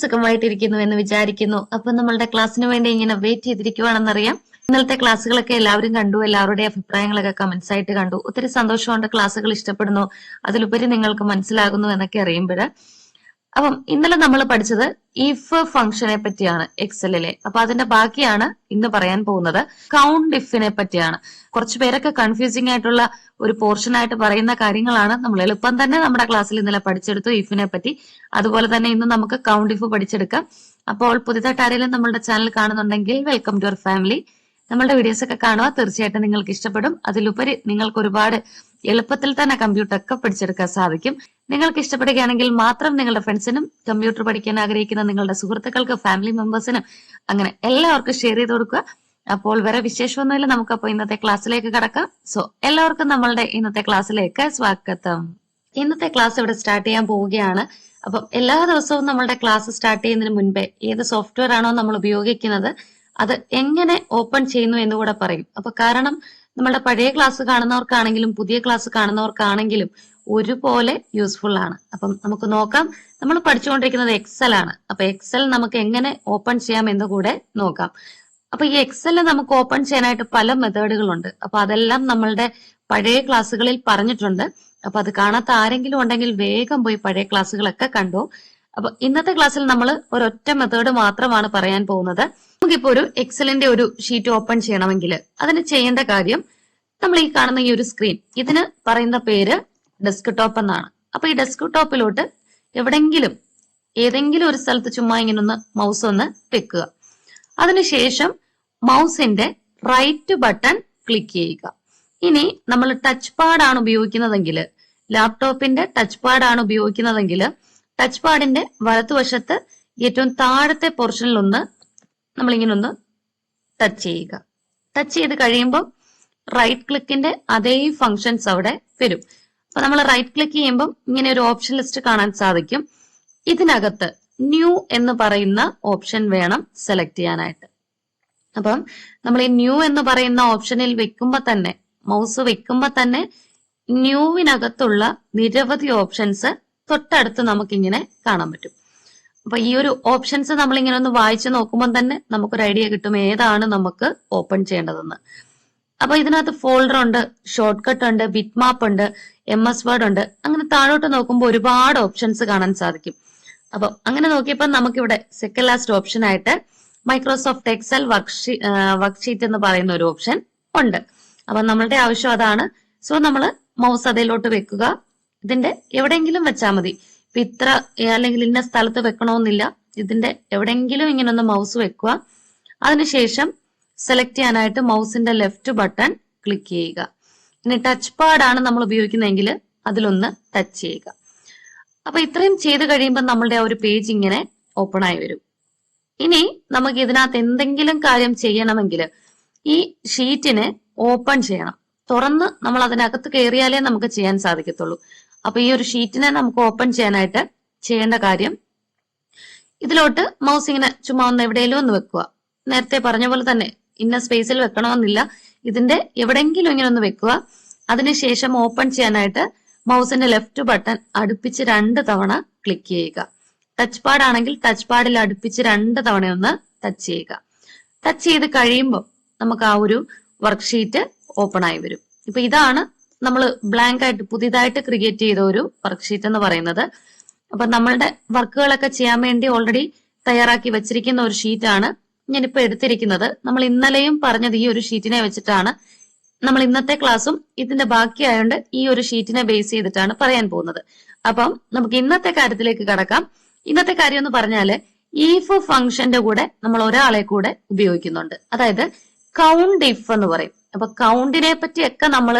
സുഖമായിട്ടിരിക്കുന്നു എന്ന് വിചാരിക്കുന്നു. അപ്പൊ നമ്മളുടെ ക്ലാസ്സിന് വേണ്ടി ഇങ്ങനെ വെയിറ്റ് ചെയ്തിരിക്കുവാണെന്നറിയാം. ഇന്നലത്തെ ക്ലാസ്സുകളൊക്കെ എല്ലാവരും കണ്ടു എല്ലാവരുടെയും അഭിപ്രായങ്ങളൊക്കെ കമന്റ്സ് ആയിട്ട് കണ്ടു. ഒത്തിരി സന്തോഷമുണ്ട് ക്ലാസ്സുകൾ ഇഷ്ടപ്പെടുന്നു അതിലുപരി നിങ്ങൾക്ക് മനസ്സിലാകുന്നു എന്നൊക്കെ അറിയുമ്പോൾ. അപ്പം ഇന്നലെ നമ്മൾ പഠിച്ചത് ഇഫ് ഫംഗ്ഷനെ പറ്റിയാണ് എക്സലിലെ അപ്പൊ അതിന്റെ ബാക്കിയാണ് ഇന്ന് പറയാൻ പോകുന്നത്. കൗണ്ട് ഇഫിനെ പറ്റിയാണ്. കുറച്ച് പേരൊക്കെ കൺഫ്യൂസിംഗ് ആയിട്ടുള്ള ഒരു പോർഷൻ ആയിട്ട് പറയുന്ന കാര്യങ്ങളാണ് നമ്മൾ എളുപ്പം തന്നെ നമ്മുടെ ക്ലാസ്സിൽ ഇന്നലെ പഠിച്ചെടുത്തു ഇഫിനെ പറ്റി. അതുപോലെ തന്നെ ഇന്ന് നമുക്ക് കൗണ്ട് ഇഫ് പഠിച്ചെടുക്കാം. അപ്പോൾ പുതിയതായിട്ട് ആരെങ്കിലും നമ്മുടെ ചാനൽ കാണുന്നുണ്ടെങ്കിൽ വെൽക്കം ടു അവർ ഫാമിലി നമ്മളുടെ വീഡിയോസ് ഒക്കെ കാണുക. തീർച്ചയായിട്ടും നിങ്ങൾക്ക് ഇഷ്ടപ്പെടും. അതിലുപരി നിങ്ങൾക്ക് ഒരുപാട് എളുപ്പത്തിൽ തന്നെ കമ്പ്യൂട്ടർ ഒക്കെ പഠിച്ചെടുക്കാൻ സാധിക്കും. നിങ്ങൾക്ക് ഇഷ്ടപ്പെടുകയാണെങ്കിൽ മാത്രം നിങ്ങളുടെ ഫ്രണ്ട്സിനും കമ്പ്യൂട്ടർ പഠിക്കാൻ ആഗ്രഹിക്കുന്ന നിങ്ങളുടെ സുഹൃത്തുക്കൾക്ക് ഫാമിലി മെമ്പേഴ്സിനും അങ്ങനെ എല്ലാവർക്കും ഷെയർ ചെയ്ത് കൊടുക്കുക. അപ്പോൾ വേറെ വിശേഷമൊന്നുമില്ല. നമുക്കപ്പോൾ ഇന്നത്തെ ക്ലാസ്സിലേക്ക് കടക്കാം. സോ എല്ലാവർക്കും നമ്മളുടെ ഇന്നത്തെ ക്ലാസ്സിലേക്ക് സ്വാഗതം. ഇന്നത്തെ ക്ലാസ് ഇവിടെ സ്റ്റാർട്ട് ചെയ്യാൻ പോവുകയാണ്. അപ്പം എല്ലാ ദിവസവും നമ്മളുടെ ക്ലാസ് സ്റ്റാർട്ട് ചെയ്യുന്നതിന് മുൻപേ ഏത് സോഫ്റ്റ്വെയർ ആണോ നമ്മൾ ഉപയോഗിക്കുന്നത് അത് എങ്ങനെ ഓപ്പൺ ചെയ്യുന്നു എന്ന് കൂടെ പറയും. അപ്പൊ കാരണം നമ്മളുടെ പഴയ ക്ലാസ് കാണുന്നവർക്കാണെങ്കിലും പുതിയ ക്ലാസ് കാണുന്നവർക്കാണെങ്കിലും ഒരുപോലെ യൂസ്ഫുൾ ആണ്. അപ്പം നമുക്ക് നോക്കാം. നമ്മൾ പഠിച്ചുകൊണ്ടിരിക്കുന്നത് എക്സൽ ആണ്. അപ്പൊ എക്സൽ നമുക്ക് എങ്ങനെ ഓപ്പൺ ചെയ്യാം എന്ന് കൂടെ നോക്കാം. അപ്പൊ ഈ എക്സൽ നമുക്ക് ഓപ്പൺ ചെയ്യാനായിട്ട് പല മെത്തേഡുകളുണ്ട് അപ്പൊ അതെല്ലാം നമ്മളുടെ പഴയ ക്ലാസ്സുകളിൽ പറഞ്ഞിട്ടുണ്ട്. അപ്പൊ അത് കാണാത്ത ആരെങ്കിലും ഉണ്ടെങ്കിൽ വേഗം പോയി പഴയ ക്ലാസ്സുകളൊക്കെ കണ്ടു. അപ്പൊ ഇന്നത്തെ ക്ലാസ്സിൽ നമ്മൾ ഒരൊറ്റ മെത്തേഡ് മാത്രമാണ് പറയാൻ പോകുന്നത്. നമുക്കിപ്പോ ഒരു എക്സലിന്റെ ഒരു ഷീറ്റ് ഓപ്പൺ ചെയ്യണമെങ്കിൽ അതിന് ചെയ്യേണ്ട കാര്യം നമ്മൾ ഈ കാണുന്ന ഈ ഒരു സ്ക്രീൻ ഇതിന് പറയുന്ന പേര് ഡെസ്ക് ടോപ്പ് എന്നാണ്. അപ്പൊ ഈ ഡെസ്ക് ടോപ്പിലോട്ട് എവിടെങ്കിലും ഏതെങ്കിലും ഒരു സ്ഥലത്ത് ചുമ്മാ ഇങ്ങനെ ഒന്ന് മൗസ് ഒന്ന് വെക്കുക അതിനുശേഷം മൗസിന്റെ റൈറ്റ് ബട്ടൺ ക്ലിക്ക് ചെയ്യുക. ഇനി നമ്മൾ ടച്ച് പാഡ് ആണ് ഉപയോഗിക്കുന്നതെങ്കിൽ ലാപ്ടോപ്പിന്റെ ടച്ച് പാഡ് ആണ് ഉപയോഗിക്കുന്നതെങ്കിൽ ടച്ച് പാഡിന്റെ വലത്തുവശത്ത് ഏറ്റവും താഴത്തെ പോർഷനിൽ ഒന്ന് നമ്മളിങ്ങനെ ഒന്ന് ടച്ച് ചെയ്യുക. ടച്ച് ചെയ്ത് കഴിയുമ്പോൾ റൈറ്റ് ക്ലിക്കിന്റെ അതേ ഫങ്ഷൻസ് അവിടെ വരും. അപ്പൊ നമ്മൾ റൈറ്റ് ക്ലിക്ക് ചെയ്യുമ്പോൾ ഇങ്ങനെ ഒരു ഓപ്ഷൻ ലിസ്റ്റ് കാണാൻ സാധിക്കും. ഇതിനകത്ത് ന്യൂ എന്ന് പറയുന്ന ഓപ്ഷൻ വേണം സെലക്ട് ചെയ്യാനായിട്ട്. അപ്പം നമ്മൾ ഈ ന്യൂ എന്ന് പറയുന്ന ഓപ്ഷനിൽ വെക്കുമ്പോൾ തന്നെ മൗസ് വെക്കുമ്പോൾ തന്നെ ന്യൂവിനകത്തുള്ള നിരവധി ഓപ്ഷൻസ് തൊട്ടടുത്ത് നമുക്കിങ്ങനെ കാണാൻ പറ്റും. അപ്പൊ ഈ ഒരു ഓപ്ഷൻസ് നമ്മൾ ഇങ്ങനെ ഒന്ന് വായിച്ചു നോക്കുമ്പോൾ തന്നെ നമുക്കൊരു ഐഡിയ കിട്ടും ഏതാണ് നമുക്ക് ഓപ്പൺ ചെയ്യേണ്ടതെന്ന്. അപ്പൊ ഇതിനകത്ത് ഫോൾഡർ ഉണ്ട് ഷോർട്ട് കട്ട് ഉണ്ട് ബിറ്റ് മാപ്പ് ഉണ്ട് എം എസ് വേർഡ് ഉണ്ട്. അങ്ങനെ താഴോട്ട് നോക്കുമ്പോൾ ഒരുപാട് ഓപ്ഷൻസ് കാണാൻ സാധിക്കും. അപ്പൊ അങ്ങനെ നോക്കിയപ്പോൾ നമുക്കിവിടെ സെക്കൻഡ് ലാസ്റ്റ് ഓപ്ഷൻ ആയിട്ട് മൈക്രോസോഫ്റ്റ് എക്സൽ വർക്ക്ഷീ വർക്ക്ഷീറ്റ് എന്ന് പറയുന്ന ഒരു ഓപ്ഷൻ ഉണ്ട്. അപ്പൊ നമ്മളുടെ ആവശ്യം അതാണ്. സോ നമ്മൾ മൗസ് അതിലോട്ട് വെക്കുക. ഇതിന്റെ എവിടെയെങ്കിലും വെച്ചാൽ മതി. ഇപ്പൊ ഇത്ര അല്ലെങ്കിൽ ഇന്ന സ്ഥലത്ത് വെക്കണമെന്നില്ല ഇതിന്റെ എവിടെയെങ്കിലും ഇങ്ങനെ ഒന്ന് മൗസ് വെക്കുക. അതിനുശേഷം സെലക്ട് ചെയ്യാനായിട്ട് മൗസിന്റെ ലെഫ്റ്റ് ബട്ടൺ ക്ലിക്ക് ചെയ്യുക. ഇനി ടച്ച് പാഡാണ് നമ്മൾ ഉപയോഗിക്കുന്നതെങ്കിൽ അതിലൊന്ന് ടച്ച് ചെയ്യുക. അപ്പൊ ഇത്രയും ചെയ്ത് കഴിയുമ്പോൾ നമ്മളുടെ ആ ഒരു പേജ് ഇങ്ങനെ ഓപ്പൺ ആയി വരും. ഇനി നമുക്ക് ഇതിനകത്ത് എന്തെങ്കിലും കാര്യം ചെയ്യണമെങ്കിൽ ഈ ഷീറ്റിനെ ഓപ്പൺ ചെയ്യണം. തുറന്ന് നമ്മൾ അതിനകത്ത് കയറിയാലേ നമുക്ക് ചെയ്യാൻ സാധിക്കത്തുള്ളൂ. അപ്പൊ ഈ ഒരു ഷീറ്റിനെ നമുക്ക് ഓപ്പൺ ചെയ്യാനായിട്ട് ചെയ്യേണ്ട കാര്യം ഇതിലോട്ട് മൗസ് ഇങ്ങനെ ചുമ്മാ ഒന്ന് എവിടെയെങ്കിലും ഒന്ന് വെക്കുക. നേരത്തെ പറഞ്ഞ പോലെ തന്നെ ഇന്ന സ്പേസിൽ വെക്കണമെന്നില്ല. ഇതിന്റെ എവിടെയെങ്കിലും ഇങ്ങനെ ഒന്ന് വെക്കുക. അതിനുശേഷം ഓപ്പൺ ചെയ്യാനായിട്ട് മൗസിന്റെ ലെഫ്റ്റ് ബട്ടൺ അടുപ്പിച്ച് രണ്ട് തവണ ക്ലിക്ക് ചെയ്യുക. ടച്ച് പാഡ് ആണെങ്കിൽ ടച്ച് പാഡിൽ അടുപ്പിച്ച് രണ്ട് തവണ ഒന്ന് ടച്ച് ചെയ്യുക. ടച്ച് ചെയ്ത് കഴിയുമ്പോൾ നമുക്ക് ആ ഒരു വർക്ക്ഷീറ്റ് ഓപ്പൺ ആയി വരും. ഇപ്പൊ ഇതാണ് നമ്മൾ ബ്ലാങ്ക് ആയിട്ട് പുതിയതായിട്ട് ക്രിയേറ്റ് ചെയ്ത ഒരു വർക്ക്ഷീറ്റ് എന്ന് പറയുന്നത്. അപ്പൊ നമ്മളുടെ വർക്കുകളൊക്കെ ചെയ്യാൻ വേണ്ടി ഓൾറെഡി തയ്യാറാക്കി വെച്ചിരിക്കുന്ന ഒരു ഷീറ്റ് ഷീറ്റാണ് ഞാനിപ്പോ എടുത്തിരിക്കുന്നത്. നമ്മൾ ഇന്നലെയും പറഞ്ഞത് ഈ ഒരു ഷീറ്റിനെ വെച്ചിട്ടാണ്. നമ്മൾ ഇന്നത്തെ ക്ലാസ്സും ഇതിന്റെ ബാക്കിയായോണ്ട് ഈ ഒരു ഷീറ്റിനെ ബേസ് ചെയ്തിട്ടാണ് പറയാൻ പോകുന്നത്. അപ്പം നമുക്ക് ഇന്നത്തെ കാര്യത്തിലേക്ക് കടക്കാം. ഇന്നത്തെ കാര്യം എന്ന് പറഞ്ഞാൽ ഈഫ് ഫംഗ്ഷന്റെ കൂടെ നമ്മൾ ഒരാളെ കൂടെ ഉപയോഗിക്കുന്നുണ്ട്. അതായത് കൗണ്ട് ഇഫ് എന്ന് പറയും. അപ്പൊ കൗണ്ടിനെ പറ്റിയൊക്കെ നമ്മൾ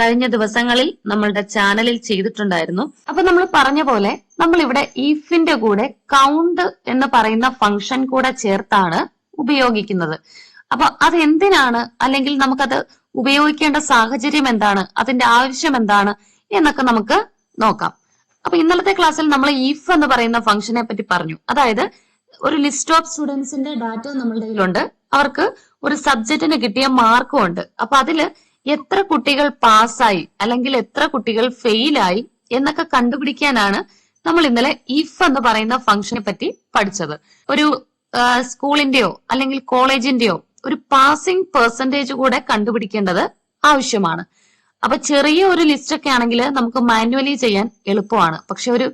കഴിഞ്ഞ ദിവസങ്ങളിൽ നമ്മളുടെ ചാനലിൽ ചെയ്തിട്ടുണ്ടായിരുന്നു. അപ്പൊ നമ്മൾ പറഞ്ഞ പോലെ നമ്മൾ ഇവിടെ ഇഫിന്റെ കൂടെ കൗണ്ട് എന്ന് പറയുന്ന ഫംഗ്ഷൻ കൂടെ ചേർത്താണ് ഉപയോഗിക്കുന്നത്. അപ്പൊ അത് എന്തിനാണ്? അല്ലെങ്കിൽ നമുക്കത് ഉപയോഗിക്കേണ്ട സാഹചര്യം എന്താണ്? അതിന്റെ ആവശ്യം എന്താണ്? എന്നൊക്കെ നമുക്ക് നോക്കാം. അപ്പൊ ഇന്നലത്തെ ക്ലാസ്സിൽ നമ്മൾ ഇഫ് എന്ന് പറയുന്ന ഫംഗ്ഷനെ പറ്റി പറഞ്ഞു. അതായത് ഒരു ലിസ്റ്റ് ഓഫ് സ്റ്റുഡൻസിന്റെ ഡാറ്റ നമ്മളുടെ കയ്യിലുണ്ട്. അവർക്ക് ഒരു സബ്ജക്റ്റിന് കിട്ടിയ മാർക്കും ഉണ്ട്. അപ്പൊ അതിൽ എത്ര കുട്ടികൾ പാസ്സായി അല്ലെങ്കിൽ എത്ര കുട്ടികൾ ഫെയിലായി എന്നൊക്കെ കണ്ടുപിടിക്കാനാണ് നമ്മൾ ഇന്നലെ ഇഫ് എന്ന് പറയുന്ന ഫംഗ്ഷനെ പറ്റി പഠിച്ചത്. ഒരു സ്കൂളിന്റെയോ അല്ലെങ്കിൽ കോളേജിന്റെയോ ഒരു പാസിംഗ് പെർസെന്റേജ് കൂടെ കണ്ടുപിടിക്കേണ്ടത് ആവശ്യമാണ്. അപ്പൊ ചെറിയ ഒരു ലിസ്റ്റ് ഒക്കെ ആണെങ്കിൽ നമുക്ക് മാനുവലി ചെയ്യാൻ എളുപ്പമാണ്. പക്ഷെ ഒരു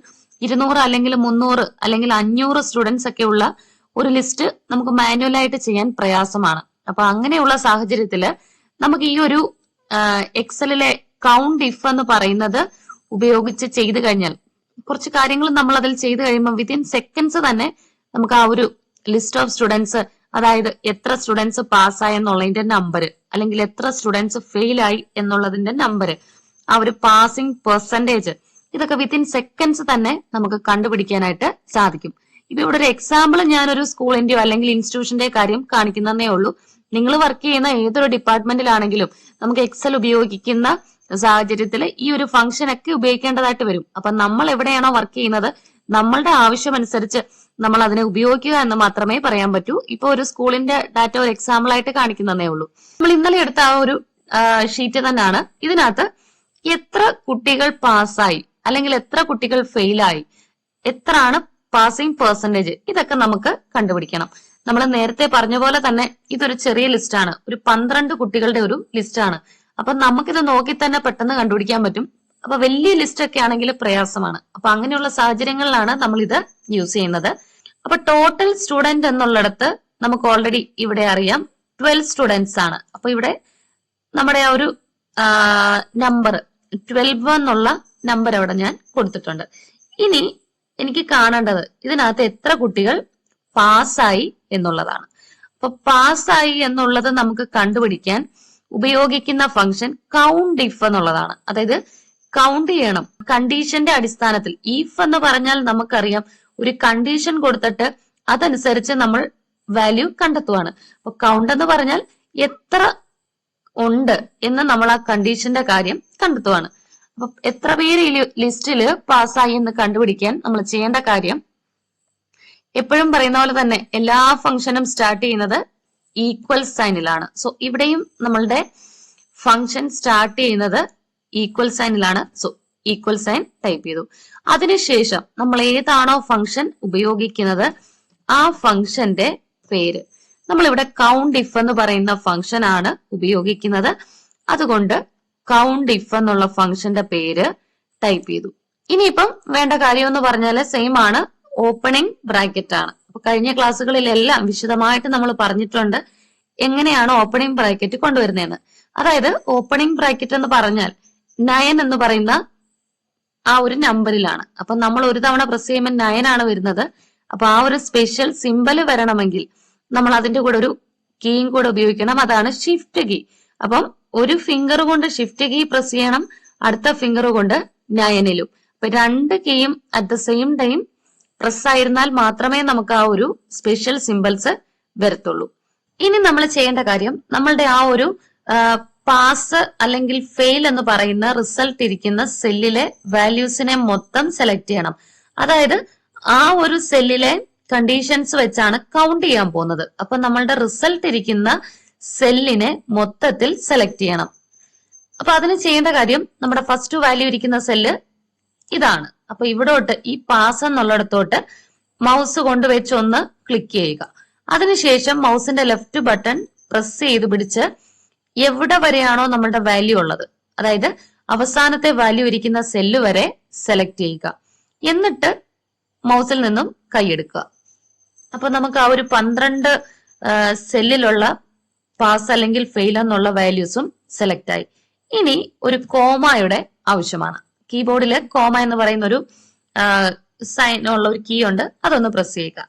ഇരുന്നൂറ് അല്ലെങ്കിൽ മുന്നൂറ് അല്ലെങ്കിൽ അഞ്ഞൂറ് സ്റ്റുഡൻസ് ഒക്കെ ഉള്ള ഒരു ലിസ്റ്റ് നമുക്ക് മാനുവലായിട്ട് ചെയ്യാൻ പ്രയാസമാണ്. അപ്പൊ അങ്ങനെയുള്ള സാഹചര്യത്തിൽ നമുക്ക് ഈ ഒരു എക്സലിലെ കൗണ്ട് ഇഫ് എന്ന് പറയുന്നത് ഉപയോഗിച്ച് ചെയ്തു കഴിഞ്ഞാൽ കുറച്ച് കാര്യങ്ങൾ നമ്മൾ അതിൽ ചെയ്തു കഴിയുമ്പോൾ വിത്തിൻ സെക്കൻഡ്സ് തന്നെ നമുക്ക് ആ ഒരു ലിസ്റ്റ് ഓഫ് സ്റ്റുഡൻസ് അതായത് എത്ര സ്റ്റുഡൻസ് പാസ്സായി എന്നുള്ളതിന്റെ നമ്പർ അല്ലെങ്കിൽ എത്ര സ്റ്റുഡൻസ് ഫെയിലായി എന്നുള്ളതിന്റെ നമ്പർ ആ ഒരു പാസിംഗ് പെർസെന്റേജ് ഇതൊക്കെ വിത്തിൻ സെക്കൻഡ്സ് തന്നെ നമുക്ക് കണ്ടുപിടിക്കാനായിട്ട് സാധിക്കും. ഇപ്പൊ ഇവിടെ ഒരു എക്സാമ്പിൾ ഞാനൊരു സ്കൂളിന്റെയോ അല്ലെങ്കിൽ ഇൻസ്റ്റിറ്റ്യൂഷന്റെ കാര്യം കാണിക്കുന്നതേ ഉള്ളൂ. നിങ്ങൾ വർക്ക് ചെയ്യുന്ന ഏതൊരു ഡിപ്പാർട്ട്മെന്റിലാണെങ്കിലും നമുക്ക് എക്സൽ ഉപയോഗിക്കുന്ന സാഹചര്യത്തിൽ ഈ ഒരു ഫംഗ്ഷൻ ഒക്കെ ഉപയോഗിക്കേണ്ടതായിട്ട് വരും. അപ്പൊ നമ്മൾ എവിടെയാണോ വർക്ക് ചെയ്യുന്നത് നമ്മളുടെ ആവശ്യമനുസരിച്ച് നമ്മൾ അതിനെ ഉപയോഗിക്കുക എന്ന് മാത്രമേ പറയാൻ പറ്റൂ. ഇപ്പൊ ഒരു സ്കൂളിന്റെ ഡാറ്റ ഒരു എക്സാമ്പിൾ ആയിട്ട് കാണിക്കുന്നതേ ഉള്ളൂ. നമ്മൾ ഇന്നലെ എടുത്ത ആ ഒരു ഷീറ്റ് തന്നെയാണ്. ഇതിനകത്ത് എത്ര കുട്ടികൾ പാസ്സായി അല്ലെങ്കിൽ എത്ര കുട്ടികൾ ഫെയിലായി എത്രയാണ് പാസിംഗ് പെർസെന്റേജ് ഇതൊക്കെ നമുക്ക് കണ്ടുപിടിക്കണം. നമ്മൾ നേരത്തെ പറഞ്ഞ പോലെ തന്നെ ഇതൊരു ചെറിയ ലിസ്റ്റാണ് ഒരു പന്ത്രണ്ട് കുട്ടികളുടെ ഒരു ലിസ്റ്റാണ് അപ്പൊ നമുക്കിത് നോക്കി തന്നെ പെട്ടെന്ന് കണ്ടുപിടിക്കാൻ പറ്റും. അപ്പൊ വലിയ ലിസ്റ്റ് ഒക്കെ ആണെങ്കിൽ പ്രയാസമാണ്. അപ്പൊ അങ്ങനെയുള്ള സാഹചര്യങ്ങളിലാണ് നമ്മൾ ഇത് യൂസ് ചെയ്യുന്നത്. അപ്പൊ ടോട്ടൽ സ്റ്റുഡന്റ് എന്നുള്ളിടത്ത് നമുക്ക് ഓൾറെഡി ഇവിടെ അറിയാം ട്വൽവ് സ്റ്റുഡൻസ് ആണ്. അപ്പൊ ഇവിടെ നമ്മുടെ ആ ഒരു നമ്പർ ട്വൽവ് എന്നുള്ള നമ്പർ അവിടെ ഞാൻ കൊടുത്തിട്ടുണ്ട്. ഇനി എനിക്ക് കാണേണ്ടത് ഇതിനകത്ത് എത്ര കുട്ടികൾ പാസ്സായി എന്നുള്ളതാണ്. അപ്പൊ പാസ്സായി എന്നുള്ളത് നമുക്ക് കണ്ടുപിടിക്കാൻ ഉപയോഗിക്കുന്ന ഫംഗ്ഷൻ കൗണ്ട് ഇഫ് എന്നുള്ളതാണ്. അതായത് കൗണ്ട് ചെയ്യണം. കണ്ടീഷന്റെ അടിസ്ഥാനത്തിൽ ഇഫ് എന്ന് പറഞ്ഞാൽ നമുക്കറിയാം ഒരു കണ്ടീഷൻ കൊടുത്തിട്ട് അതനുസരിച്ച് നമ്മൾ വാല്യൂ കണ്ടെത്തുവാണ്. അപ്പൊ കൗണ്ട് എന്ന് പറഞ്ഞാൽ എത്ര ഉണ്ട് എന്ന് നമ്മൾ ആ കണ്ടീഷന്റെ കാര്യം കണ്ടെത്തുവാണ്. അപ്പൊ എത്ര പേര് ഈ ലിസ്റ്റിൽ പാസ്സായി എന്ന് കണ്ടുപിടിക്കാൻ നമ്മൾ ചെയ്യേണ്ട കാര്യം എപ്പോഴും പറയുന്ന പോലെ തന്നെ എല്ലാ ഫംഗ്ഷനും സ്റ്റാർട്ട് ചെയ്യുന്നത് ഈക്വൽ സൈനിലാണ് സോ ഇവിടെയും നമ്മളുടെ ഫംഗ്ഷൻ സ്റ്റാർട്ട് ചെയ്യുന്നത് ഈക്വൽ സൈനിലാണ് സോ ഈക്വൽ സൈൻ ടൈപ്പ് ചെയ്തു. അതിനുശേഷം നമ്മൾ ഏതാണോ ഫംഗ്ഷൻ ഉപയോഗിക്കുന്നത് ആ ഫംഗ്ഷന്റെ പേര്. നമ്മൾ ഇവിടെ കൗണ്ട് ഇഫ് എന്ന് പറയുന്ന ഫംഗ്ഷൻ ആണ് ഉപയോഗിക്കുന്നത്. അതുകൊണ്ട് കൗണ്ട് ഇഫ് എന്നുള്ള ഫംഗ്ഷന്റെ പേര് ടൈപ്പ് ചെയ്തു. ഇനിയിപ്പം വേണ്ട കാര്യം എന്ന് പറഞ്ഞാൽ സെയിം ആണ്. ഓപ്പണിംഗ് ബ്രാക്കറ്റ് ആണ്. അപ്പൊ കഴിഞ്ഞ ക്ലാസ്സുകളിലെല്ലാം വിശദമായിട്ട് നമ്മൾ പറഞ്ഞിട്ടുണ്ട് എങ്ങനെയാണ് ഓപ്പണിംഗ് ബ്രാക്കറ്റ് കൊണ്ടുവരുന്നതെന്ന്. അതായത് ഓപ്പണിംഗ് ബ്രാക്കറ്റ് എന്ന് പറഞ്ഞാൽ നയൻ എന്ന് പറയുന്ന ആ ഒരു നമ്പറിലാണ് അപ്പൊ നമ്മൾ ഒരു തവണ പ്രസ് ചെയ്യുമ്പോൾ നയൻ ആണ് വരുന്നത്. അപ്പൊ ആ ഒരു സ്പെഷ്യൽ സിമ്പൽ വരണമെങ്കിൽ നമ്മൾ അതിന്റെ കൂടെ ഒരു കീയും കൂടെ ഉപയോഗിക്കണം. അതാണ് ഷിഫ്റ്റ് കീ അപ്പം ഒരു ഫിംഗർ കൊണ്ട് ഷിഫ്റ്റ് കീ പ്രസ് ചെയ്യണം. അടുത്ത ഫിംഗർ കൊണ്ട് നയനിലും അപ്പൊ രണ്ട് കീയും at the same time press ആയിരുന്നാൽ മാത്രമേ നമുക്ക് ആ ഒരു സ്പെഷ്യൽ സിമ്പിൾസ് വരത്തുള്ളൂ. ഇനി നമ്മൾ ചെയ്യേണ്ട കാര്യം നമ്മളുടെ ആ ഒരു പാസ് അല്ലെങ്കിൽ ഫെയിൽ എന്ന് പറയുന്ന റിസൾട്ട് ഇരിക്കുന്ന സെല്ലിലെ വാല്യൂസിനെ മൊത്തം സെലക്ട് ചെയ്യണം. അതായത് ആ ഒരു സെല്ലിലെ കണ്ടീഷൻസ് വെച്ചാണ് കൗണ്ട് ചെയ്യാൻ പോകുന്നത്. അപ്പൊ നമ്മളുടെ റിസൾട്ട് ഇരിക്കുന്ന സെല്ലിനെ മൊത്തത്തിൽ സെലക്ട് ചെയ്യണം. അപ്പൊ അതിന് ചെയ്യേണ്ട കാര്യം നമ്മുടെ ഫസ്റ്റ് വാല്യൂ ഇരിക്കുന്ന സെല്ല് ഇതാണ്. അപ്പൊ ഇവിടോട്ട് ഈ പാസ് എന്നുള്ളിടത്തോട്ട് മൗസ് കൊണ്ട് വെച്ച് ഒന്ന് ക്ലിക്ക് ചെയ്യുക. അതിനുശേഷം മൗസിന്റെ ലെഫ്റ്റ് ബട്ടൺ പ്രസ് ചെയ്ത് പിടിച്ച് എവിടെ വരെയാണോ നമ്മളുടെ വാല്യൂ ഉള്ളത്. അതായത് അവസാനത്തെ വാല്യൂ ഇരിക്കുന്ന സെല്ല് വരെ സെലക്ട് ചെയ്യുക. എന്നിട്ട് മൗസിൽ നിന്നും കൈയെടുക്കുക അപ്പൊ നമുക്ക് ആ ഒരു പന്ത്രണ്ട് സെല്ലിലുള്ള പാസ് അല്ലെങ്കിൽ ഫെയിൽ എന്നുള്ള വാല്യൂസും സെലക്ട് ആയി. ഇനി ഒരു കോമയുടെ ആവശ്യമാണ്. കീബോർഡിൽ കോമ എന്ന് പറയുന്ന ഒരു സൈൻ ഉള്ള ഒരു കീ ഉണ്ട്. അതൊന്ന് പ്രസ് ചെയ്യുക.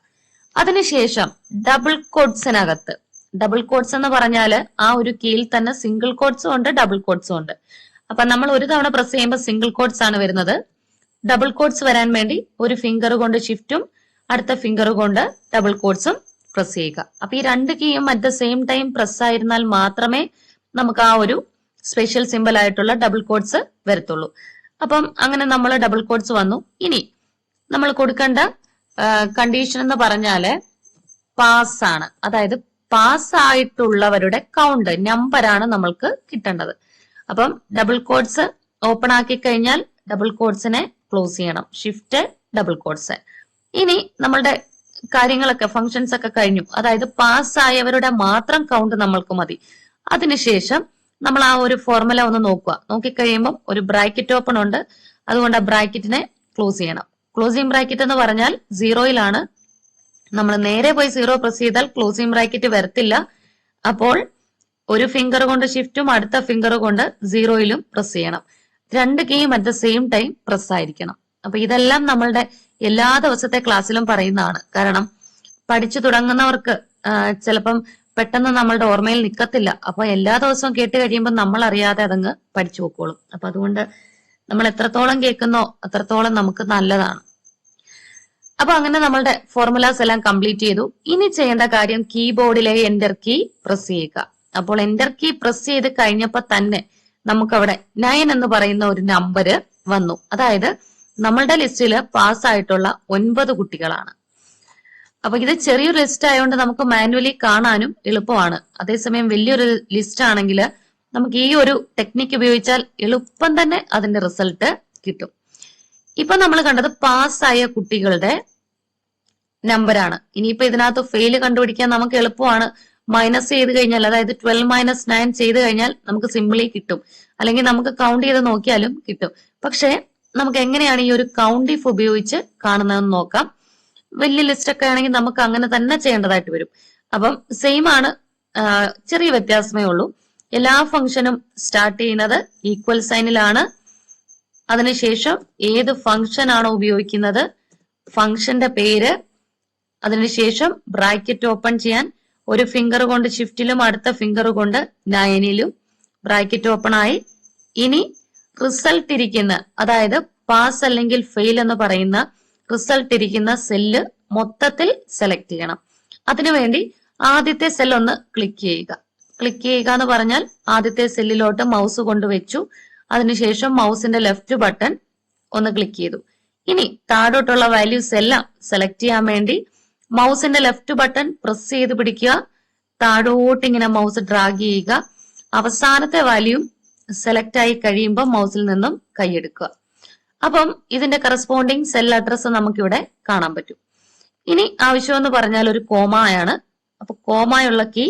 അതിനുശേഷം ഡബിൾ കോഡ്സിനകത്ത് ഡബിൾ കോഡ്സ് എന്ന് പറഞ്ഞാൽ ആ ഒരു കീയിൽ തന്നെ സിംഗിൾ കോഡ്സും ഉണ്ട് ഡബിൾ കോഡ്സും ഉണ്ട്. അപ്പൊ നമ്മൾ ഒരു തവണ പ്രസ് ചെയ്യുമ്പോൾ സിംഗിൾ കോഡ്സ് ആണ് വരുന്നത്. ഡബിൾ കോഡ്സ് വരാൻ വേണ്ടി ഒരു ഫിംഗർ കൊണ്ട് ഷിഫ്റ്റും അടുത്ത ഫിംഗർ കൊണ്ട് ഡബിൾ കോഡ്സും പ്രസ് ചെയ്യുക. അപ്പൊ ഈ രണ്ട് കീയും at the same time press ആയിരുന്നാൽ മാത്രമേ നമുക്ക് ആ ഒരു സ്പെഷ്യൽ സിമ്പിൾ ആയിട്ടുള്ള ഡബിൾ കോഡ്സ് വരത്തുള്ളൂ. അപ്പം അങ്ങനെ നമ്മൾ ഡബിൾ കോഡ്സ് വന്നു. ഇനി നമ്മൾ കൊടുക്കേണ്ട കണ്ടീഷൻ എന്ന് പറഞ്ഞാൽ പാസ് ആണ്. അതായത് പാസ് ആയിട്ടുള്ളവരുടെ കൗണ്ട് നമ്പറാണ് നമ്മൾക്ക് കിട്ടേണ്ടത്. അപ്പം ഡബിൾ കോഡ്സ് ഓപ്പൺ ആക്കി കഴിഞ്ഞാൽ ഡബിൾ കോഡ്സിനെ ക്ലോസ് ചെയ്യണം. ഷിഫ്റ്റ് ഡബിൾ കോഡ്സ് ഇനി നമ്മളുടെ കാര്യങ്ങളൊക്കെ ഫങ്ഷൻസ് ഒക്കെ കഴിഞ്ഞു. അതായത് പാസ് ആയവരുടെ മാത്രം കൗണ്ട് നമ്മൾക്ക് മതി. അതിനുശേഷം നമ്മൾ ആ ഒരു ഫോർമുല ഒന്ന് നോക്കുക. നോക്കിക്കഴിയുമ്പോൾ ഒരു ബ്രാക്കറ്റ് ഓപ്പൺ ഉണ്ട്. അതുകൊണ്ട് ആ ബ്രാക്കറ്റിനെ ക്ലോസ് ചെയ്യണം. ക്ലോസിംഗ് ബ്രാക്കറ്റ് എന്ന് പറഞ്ഞാൽ സീറോയിലാണ് നമ്മൾ നേരെ പോയി സീറോ പ്രസ് ചെയ്താൽ ക്ലോസിംഗ് ബ്രാക്കറ്റ് വരത്തില്ല. അപ്പോൾ ഒരു ഫിംഗർ കൊണ്ട് ഷിഫ്റ്റും അടുത്ത ഫിംഗർ കൊണ്ട് സീറോയിലും പ്രസ് ചെയ്യണം. രണ്ട് കീയും at the same time press ആയിരിക്കണം. അപ്പൊ ഇതെല്ലാം നമ്മളുടെ എല്ലാ ദിവസത്തെ ക്ലാസ്സിലും പറയുന്നതാണ്. കാരണം പഠിച്ചു തുടങ്ങുന്നവർക്ക് ചിലപ്പം പെട്ടെന്ന് നമ്മളുടെ ഓർമ്മയിൽ നിൽക്കത്തില്ല അപ്പൊ എല്ലാ ദിവസവും കേട്ട് കഴിയുമ്പോൾ നമ്മൾ അറിയാതെ അതങ്ങ് പഠിച്ചു പോക്കോളും. അപ്പൊ അതുകൊണ്ട് നമ്മൾ എത്രത്തോളം കേൾക്കുന്നോ അത്രത്തോളം നമുക്ക് നല്ലതാണ്. അപ്പൊ അങ്ങനെ നമ്മളുടെ ഫോർമുലാസ് എല്ലാം കംപ്ലീറ്റ് ചെയ്തു. ഇനി ചെയ്യേണ്ട കാര്യം കീബോർഡിലെ എന്റർ കീ പ്രസ് ചെയ്യുക. അപ്പോൾ എന്റർ കീ പ്രസ് ചെയ്ത് കഴിഞ്ഞപ്പോ തന്നെ നമുക്കവിടെ നയൻ എന്ന് പറയുന്ന ഒരു നമ്പര് വന്നു. അതായത് നമ്മളുടെ ലിസ്റ്റിൽ പാസ്സായിട്ടുള്ള ഒൻപത് കുട്ടികളാണ്. അപ്പൊ ഇത് ചെറിയൊരു ലിസ്റ്റ് ആയതുകൊണ്ട് നമുക്ക് മാനുവലി കാണാനും എളുപ്പമാണ്. അതേസമയം വലിയൊരു ലിസ്റ്റ് ആണെങ്കിൽ നമുക്ക് ഈ ഒരു ടെക്നിക്ക് ഉപയോഗിച്ചാൽ എളുപ്പം തന്നെ അതിന്റെ റിസൾട്ട് കിട്ടും. ഇപ്പൊ നമ്മൾ കണ്ടത് പാസ്സായ കുട്ടികളുടെ നമ്പറാണ് ഇനിയിപ്പോ ഇതിനകത്ത് ഫെയിൽ കണ്ടുപിടിക്കാൻ നമുക്ക് എളുപ്പമാണ്. മൈനസ് ചെയ്ത് കഴിഞ്ഞാൽ അതായത് ട്വൽവ് മൈനസ് നയൻ ചെയ്ത് കഴിഞ്ഞാൽ നമുക്ക് സിമ്പിളി കിട്ടും. അല്ലെങ്കിൽ നമുക്ക് കൗണ്ട് ചെയ്ത് നോക്കിയാലും കിട്ടും. പക്ഷേ നമുക്ക് എങ്ങനെയാണ് ഈ ഒരു കൗണ്ട് ഇഫ് ഉപയോഗിച്ച് കാണുന്നതെന്ന് നോക്കാം. വലിയ ലിസ്റ്റ് ഒക്കെ ആണെങ്കിൽ നമുക്ക് അങ്ങനെ തന്നെ ചെയ്യേണ്ടതായിട്ട് വരും. അപ്പം സെയിം ആണ് ചെറിയ വ്യത്യാസമേ ഉള്ളൂ. എല്ലാ ഫംഗ്ഷനും സ്റ്റാർട്ട് ചെയ്യുന്നത് ഈക്വൽ സൈനിലാണ് അതിനുശേഷം ഏത് ഫംഗ്ഷൻ ആണോ ഉപയോഗിക്കുന്നത് ഫംഗ്ഷന്റെ പേര് അതിനുശേഷം ബ്രാക്കറ്റ് ഓപ്പൺ ചെയ്യാൻ ഒരു ഫിംഗർ കൊണ്ട് ഷിഫ്റ്റിലും അടുത്ത ഫിംഗർ കൊണ്ട് നയനിലും ബ്രാക്കറ്റ് ഓപ്പൺ ആയി. ഇനി റിസൾട്ട് ഇരിക്കുന്ന അതായത് പാസ് അല്ലെങ്കിൽ ഫെയിൽ എന്ന് പറയുന്ന റിസൾട്ട് ഇരിക്കുന്ന സെല്ല് മൊത്തത്തിൽ സെലക്ട് ചെയ്യണം. അതിനുവേണ്ടി ആദ്യത്തെ സെൽ ഒന്ന് ക്ലിക്ക് ചെയ്യുക. ക്ലിക്ക് ചെയ്യുക എന്ന് പറഞ്ഞാൽ ആദ്യത്തെ സെല്ലിലോട്ട് മൗസ് കൊണ്ടുവച്ചു അതിനുശേഷം മൗസിന്റെ ലെഫ്റ്റ് ബട്ടൺ ഒന്ന് ക്ലിക്ക് ചെയ്തു. ഇനി താഴോട്ടുള്ള വാല്യൂസ് എല്ലാം സെലക്ട് ചെയ്യാൻ വേണ്ടി മൗസിന്റെ ലെഫ്റ്റ് ബട്ടൺ പ്രസ് ചെയ്ത് പിടിക്കുക. താഴോട്ട് ഇങ്ങനെ മൗസ് ഡ്രാഗ് ചെയ്യുക. അവസാനത്തെ വാല്യൂ സെലക്ട് ആയി കഴിയുമ്പോൾ മൗസിൽ നിന്നും കൈയെടുക്കുക അപ്പം ഇതിന്റെ കറസ്പോണ്ടിങ് സെൽ അഡ്രസ്സ് നമുക്കിവിടെ കാണാൻ പറ്റും. ഇനി ആവശ്യമെന്ന് പറഞ്ഞാൽ ഒരു കോമയാണ് അപ്പൊ കോമയുള്ള കീ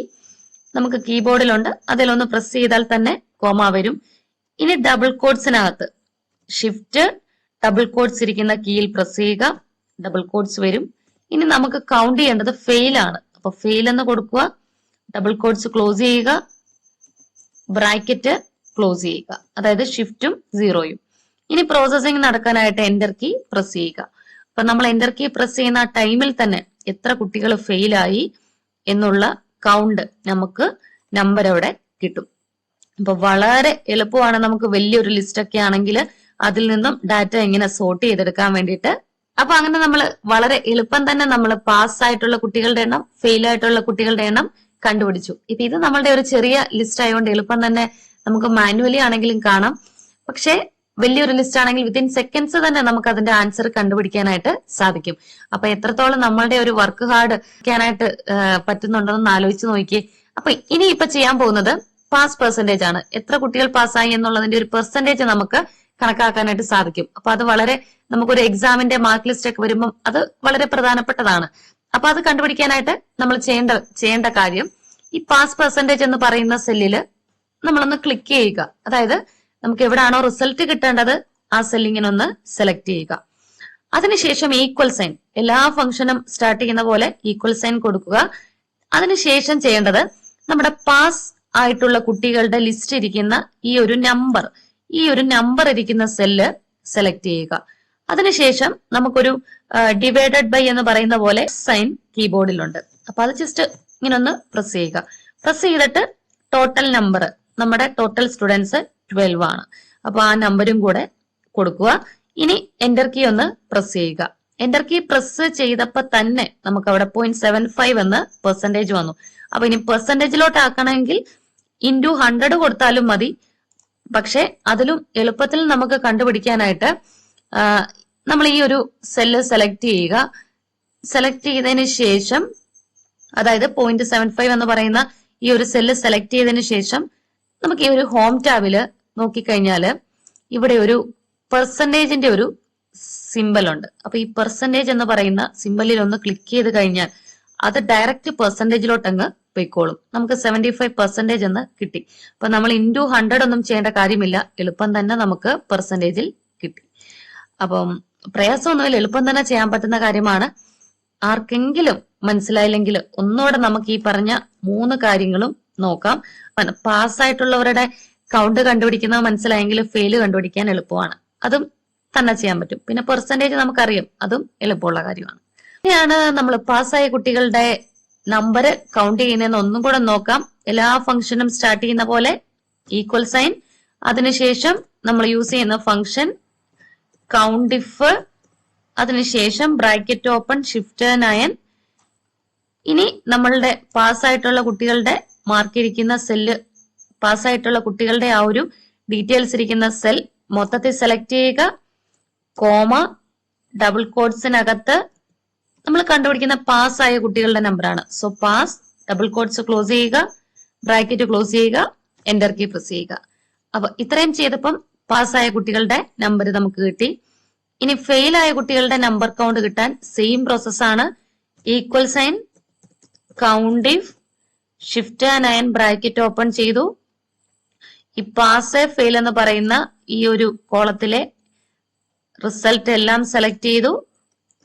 നമുക്ക് കീബോർഡിലുണ്ട് അതിലൊന്ന് പ്രസ് ചെയ്താൽ തന്നെ കോമ വരും. ഇനി ഡബിൾ കോഡ്സിനകത്ത് ഷിഫ്റ്റ് ഡബിൾ കോഡ്സ് ഇരിക്കുന്ന കീയിൽ പ്രസ് ചെയ്യുക ഡബിൾ കോഡ്സ് വരും. ഇനി നമുക്ക് കൗണ്ട് ചെയ്യേണ്ടത് ഫെയിൽ ആണ്. അപ്പൊ ഫെയിൽ എന്ന് കൊടുക്കുക ഡബിൾ കോഡ്സ് ക്ലോസ് ചെയ്യുക ബ്രാക്കറ്റ് ക്ലോസ് ചെയ്യുക. അതായത് ഷിഫ്റ്റും സീറോയും ഇനി പ്രോസസ്സിംഗ് നടക്കാനായിട്ട് എന്റർ കീ പ്രസ് ചെയ്യുക. അപ്പൊ നമ്മൾ എന്റർ കീ പ്രസ് ചെയ്യുന്ന ആ ടൈമിൽ തന്നെ എത്ര കുട്ടികൾ ഫെയിലായി എന്നുള്ള കൗണ്ട് നമുക്ക് നമ്പർ അവിടെ കിട്ടും. അപ്പൊ വളരെ എളുപ്പമാണ് നമുക്ക് വലിയൊരു ലിസ്റ്റ് ഒക്കെ ആണെങ്കിൽ അതിൽ നിന്നും ഡാറ്റ എങ്ങനെ സോർട്ട് ചെയ്തെടുക്കാൻ വേണ്ടിയിട്ട്. അപ്പൊ അങ്ങനെ നമ്മൾ വളരെ എളുപ്പം തന്നെ നമ്മൾ പാസ് ആയിട്ടുള്ള കുട്ടികളുടെ എണ്ണം ഫെയിൽ ആയിട്ടുള്ള കുട്ടികളുടെ എണ്ണം കണ്ടുപിടിച്ചു. ഇപ്പൊ ഇത് നമ്മളുടെ ഒരു ചെറിയ ലിസ്റ്റ് ആയതുകൊണ്ട് എളുപ്പം തന്നെ നമുക്ക് മാനുവലി ആണെങ്കിലും കാണാം. പക്ഷേ വലിയൊരു ലിസ്റ്റ് ആണെങ്കിൽ വിത്തിൻ സെക്കൻഡ്സ് തന്നെ നമുക്ക് അതിന്റെ ആൻസർ കണ്ടുപിടിക്കാനായിട്ട് സാധിക്കും. അപ്പൊ എത്രത്തോളം നമ്മളുടെ ഒരു വർക്ക് ഹാർഡ് ചെയ്യാനായിട്ട് പറ്റുന്നുണ്ടെന്ന് ആലോചിച്ച് നോക്കിയേ. അപ്പൊ ഇനി ഇപ്പൊ ചെയ്യാൻ പോകുന്നത് പാസ് പെർസെന്റേജ് ആണ്. എത്ര കുട്ടികൾ പാസ്സായി എന്നുള്ളതിന്റെ ഒരു പെർസെന്റേജ് നമുക്ക് കണക്കാക്കാനായിട്ട് സാധിക്കും. അപ്പൊ അത് വളരെ നമുക്കൊരു എക്സാമിന്റെ മാർക്ക് ലിസ്റ്റ് ഒക്കെ വരുമ്പോൾ അത് വളരെ പ്രധാനപ്പെട്ടതാണ്. അപ്പൊ അത് കണ്ടുപിടിക്കാനായിട്ട് നമ്മൾ ചെയ്യേണ്ട ചെയ്യേണ്ട കാര്യം ഈ പാസ് പെർസെന്റേജ് എന്ന് പറയുന്ന സെല്ലിൽ നമ്മളൊന്ന് ക്ലിക്ക് ചെയ്യുക. അതായത് നമുക്ക് എവിടെയാണോ റിസൾട്ട് കിട്ടേണ്ടത് ആ സെല്ലിങ്ങിനെ ഒന്ന് സെലക്ട് ചെയ്യുക. അതിനുശേഷം ഈക്വൽ സൈൻ എല്ലാ ഫംഗ്ഷനും സ്റ്റാർട്ട് ചെയ്യുന്ന പോലെ ഈക്വൽ സൈൻ കൊടുക്കുക. അതിനുശേഷം ചെയ്യേണ്ടത് നമ്മുടെ പാസ് ആയിട്ടുള്ള കുട്ടികളുടെ ലിസ്റ്റ് ഇരിക്കുന്ന ഈ ഒരു നമ്പർ ഈ ഒരു നമ്പർ ഇരിക്കുന്ന സെല്ല് സെലക്ട് ചെയ്യുക. അതിനുശേഷം നമുക്കൊരു ഡിവൈഡഡ് ബൈ എന്ന് പറയുന്ന പോലെ സൈൻ കീബോർഡിലുണ്ട് അപ്പൊ അത് ജസ്റ്റ് ഇങ്ങനെ ഒന്ന് പ്രസ് ചെയ്യുക. പ്രസ് ചെയ്തിട്ട് ടോട്ടൽ നമ്പർ നമ്മുടെ ടോട്ടൽ സ്റ്റുഡൻസ് ട്വൽവ് ആണ്. അപ്പൊ ആ നമ്പരും കൂടെ കൊടുക്കുക. ഇനി എന്റർ കീ ഒന്ന് പ്രസ് ചെയ്യുക. എന്റർ കീ പ്രസ് ചെയ്തപ്പോ തന്നെ നമുക്ക് അവിടെ പോയിന്റ് സെവൻ ഫൈവ് എന്ന് പെർസെന്റേജ് വന്നു. അപ്പൊ ഇനി പെർസെന്റേജിലോട്ട് ആക്കണമെങ്കിൽ ഇന്റു ഹൺഡ്രഡ് കൊടുത്താലും മതി. പക്ഷെ അതിലും എളുപ്പത്തിൽ നമുക്ക് കണ്ടുപിടിക്കാനായിട്ട് നമ്മൾ ഈ ഒരു സെല്ല് സെലക്ട് ചെയ്യുക. സെലക്ട് ചെയ്തതിന് ശേഷം അതായത് പോയിന്റ് സെവൻ ഫൈവ് എന്ന് പറയുന്ന ഈ ഒരു സെല്ല് സെലക്ട് ചെയ്തതിന് ശേഷം നമുക്ക് ഈ ഒരു ഹോം ടാബിൽ നോക്കിക്കഴിഞ്ഞാൽ ഇവിടെ ഒരു പെർസെന്റേജിന്റെ ഒരു സിമ്പൽ ഉണ്ട്. അപ്പൊ ഈ പെർസെന്റേജ് എന്ന് പറയുന്ന സിമ്പലിൽ ഒന്ന് ക്ലിക്ക് ചെയ്ത് കഴിഞ്ഞാൽ അത് ഡയറക്റ്റ് പെർസെന്റേജിലോട്ട് അങ്ങ് പോയിക്കോളും. നമുക്ക് സെവന്റി ഫൈവ് പെർസെന്റേജ് എന്ന് കിട്ടി. അപ്പൊ നമ്മൾ ഇന്റു ഹൺഡ്രഡ് ഒന്നും ചെയ്യേണ്ട കാര്യമില്ല. എളുപ്പം തന്നെ നമുക്ക് പെർസെന്റേജിൽ കിട്ടി. അപ്പം പ്രയാസമൊന്നുമില്ല. എളുപ്പം തന്നെ ചെയ്യാൻ പറ്റുന്ന കാര്യമാണ്. ആർക്കെങ്കിലും മനസ്സിലായില്ലെങ്കിൽ ഒന്നുകൂടെ നമുക്ക് ഈ പറഞ്ഞ മൂന്ന് കാര്യങ്ങളും നോക്കാം. പാസ്സായിട്ടുള്ളവരുടെ കൗണ്ട് കണ്ടുപിടിക്കുന്നത് മനസ്സിലായെങ്കിൽ ഫെയിൽ കണ്ടുപിടിക്കാൻ എളുപ്പമാണ്. അതും തന്നെ ചെയ്യാൻ പറ്റും. പിന്നെ പെർസെന്റേജ് നമുക്കറിയാം. അതും എളുപ്പമുള്ള കാര്യമാണ്. ഇനിയാണ് നമ്മൾ പാസ്സായ കുട്ടികളുടെ നമ്പർ കൗണ്ട് ചെയ്യുന്നതെന്ന് ഒന്നും കൂടെ നോക്കാം. എല്ലാ ഫംഗ്ഷനും സ്റ്റാർട്ട് ചെയ്യുന്ന പോലെ ഈക്വൽ സൈൻ അതിനുശേഷം നമ്മൾ യൂസ് ചെയ്യുന്ന ഫംഗ്ഷൻ കൗണ്ട് ഇഫ് അതിനുശേഷം ബ്രാക്കറ്റ് ഓപ്പൺ ഷിഫ്റ്റ് നയൻ ഇനി നമ്മളുടെ പാസ്സായിട്ടുള്ള കുട്ടികളുടെ മാർക്ക് ഇരിക്കുന്ന സെല്ല് പാസ്സായിട്ടുള്ള കുട്ടികളുടെ ആ ഒരു ഡീറ്റെയിൽസ് ഇരിക്കുന്ന സെൽ മൊത്തത്തിൽ സെലക്ട് ചെയ്യുക. കോമ ഡബിൾ കോഡ്സിനകത്ത് നമ്മൾ കണ്ടുപിടിക്കുന്ന പാസ് ആയ കുട്ടികളുടെ നമ്പറാണ് so pass double quotes close ചെയ്യുക ബ്രാക്കറ്റ് ക്ലോസ് ചെയ്യുക എന്റർ കീ പ്രസ് ചെയ്യുക. അപ്പൊ ഇത്രയും ചെയ്തപ്പം പാസ്സായ കുട്ടികളുടെ നമ്പർ നമുക്ക് കിട്ടി. ഇനി ഫെയിൽ ആയ കുട്ടികളുടെ നമ്പർ കൗണ്ട് കിട്ടാൻ സെയിം പ്രോസസ് ആണ്. Equal sign count if shift nine bracket open ചെയ്തു. ഈ പാസ് ഫെയിൽ എന്ന് പറയുന്ന ഈ ഒരു കോളത്തിലെ റിസൾട്ട് എല്ലാം സെലക്ട് ചെയ്തു.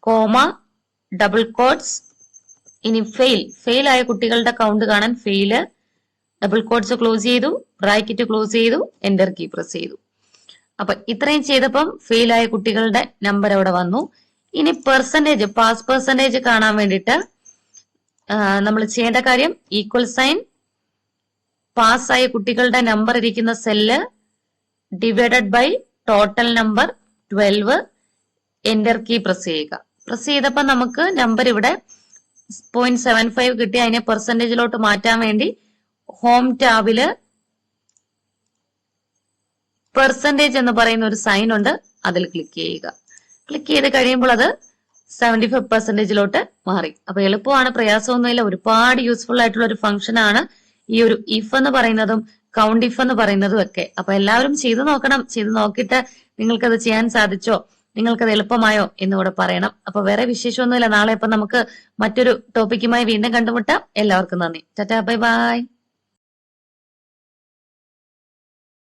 കോമ ഡബിൾ കോഡ്സ് ഇനി ഫെയിൽ ഫെയിൽ ആയ കുട്ടികളുടെ കൗണ്ട് കാണാൻ ഫെയിൽ ഡബിൾ കോഡ്സ് ക്ലോസ് ചെയ്തു. ബ്രാക്കറ്റ് ക്ലോസ് ചെയ്തു. എന്റർ കീ പ്രസ് ചെയ്തു. അപ്പൊ ഇത്രയും ചെയ്തപ്പം ഫെയിൽ ആയ കുട്ടികളുടെ നമ്പർ അവിടെ വന്നു. ഇനി പെർസെന്റേജ് പാസ് പെർസെന്റേജ് കാണാൻ വേണ്ടിയിട്ട് നമ്മൾ ചെയ്യേണ്ട കാര്യം ഈക്വൽ സൈൻ പാസ് ആയ കുട്ടികളുടെ നമ്പർ ഇരിക്കുന്ന cell divided by total number twelve enter key press ചെയ്യുക. പ്രസ് ചെയ്തപ്പോൾ നമുക്ക് നമ്പർ ഇവിടെ പോയിന്റ് സെവൻ ഫൈവ് കിട്ടി. അതിനെ പെർസെന്റേജിലോട്ട് മാറ്റാൻ വേണ്ടി ഹോം ടാബിൽ പെർസെന്റേജ് എന്ന് പറയുന്ന ഒരു സൈൻ ഉണ്ട്. അതിൽ ക്ലിക്ക് ചെയ്യുക. ക്ലിക്ക് ചെയ്ത് കഴിയുമ്പോൾ അത് സെവന്റി ഫൈവ് പെർസെന്റേജിലോട്ട് മാറി. അപ്പൊ എളുപ്പമാണ് പ്രയാസമൊന്നുമില്ല. ഒരുപാട് യൂസ്ഫുൾ ആയിട്ടുള്ള ഒരു ഫംഗ്ഷൻ ആണ്. ഈ ഒരു ഇഫ് എന്ന് പറയുന്നതും കൗണ്ട് ഇഫ് എന്ന് പറയുന്നതും ഒക്കെ. അപ്പൊ എല്ലാവരും ചെയ്തു നോക്കണം. ചെയ്തു നോക്കിയിട്ട് നിങ്ങൾക്കത് ചെയ്യാൻ സാധിച്ചോ? നിങ്ങൾക്കത് എളുപ്പമായോ എന്നുകൂടെ പറയണം. അപ്പൊ വേറെ വിശേഷമൊന്നുമില്ല. നാളെ ഇപ്പൊ നമുക്ക് മറ്റൊരു ടോപ്പിക്കുമായി വീണ്ടും കണ്ടുമുട്ടാം. എല്ലാവർക്കും നന്ദി. Tata bye bye.